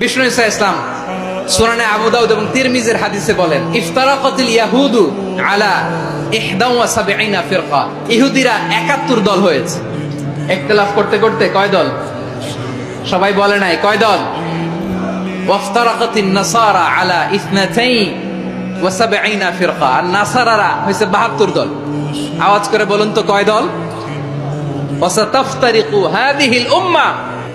বিষ্ণু ইসা ইসলাম সুরানে আবুদাউদ এবং তিরমিজের হাদিসে বলেন ইয়াহুদু আলা ইহদাউ ওয়া সাবঈনা ফিরকা। ইহুদিরা 71 দল হয়েছে। ইখতিলাফ করতে করতে কয় দল? সবাই বলে নাই, কয় দল? নাসারা আলা ওয়া সাবঈনা ফিরকা। আর নাসারারা হইছে 72 দল। আওয়াজ করে বলুন তো কয় দল? ওয়াসাতাফতারিকু হাদিহিল উম্মাহ